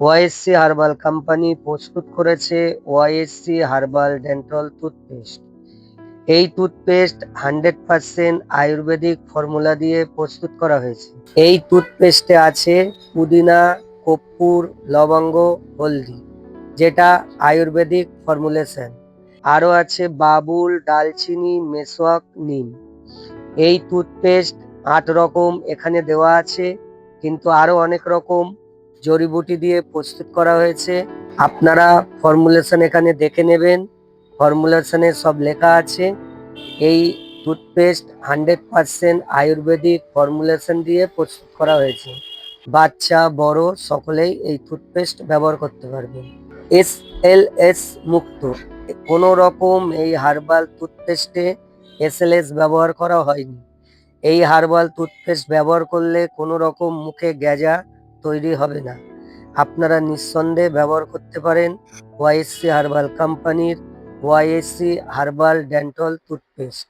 YSC herbal company প্রস্তুত করেছে YSC herbal dental toothpaste. এই toothpaste hundred percent ayurvedic formula দিয়ে প্রস্তুত করা হয়েছে। এই টুথপেস্টে আছে পুদিনা কপ্পুর লবঙ্গ, হলদি, যেটা আয়ুর্বেদিক ফর্মুলেশন। আরও আছে বাবুল, ডালচিনি মেসওয়াক নিম। এই টুথপেস্ট আট রকম এখানে দেওয়া আছে, কিন্তু আরও অনেক রকম জড়িবুটি দিয়ে প্রস্তুত করা হয়েছে। আপনারা ফর্মুলেশন এখানে দেখে নেবেন। ফর্মুলেশনে সব লেখা আছে। এই toothpaste hundred percent ayurvedic formulation দিয়ে প্রস্তুত করা হয়েছে। বাচ্চা, বড় সকলেই এই টুথপেস্ট ব্যবহার করতে পারবেন এস এল এস মুক্ত। কোনো রকম এই হার্বাল টুথপেস্টে এস এল এস ব্যবহার করা হয়নি। এই হার্বাল টুথপেস্ট ব্যবহার করলে কোনো রকম মুখে গ্যাজা তৈরি হবে না। আপনারা নিঃসন্দেহে ব্যবহার করতে পারেন ওয়াইএসসি হার্বাল কোম্পানির ওয়াইএসসি হার্বাল ডেন্টাল টুথপেস্ট।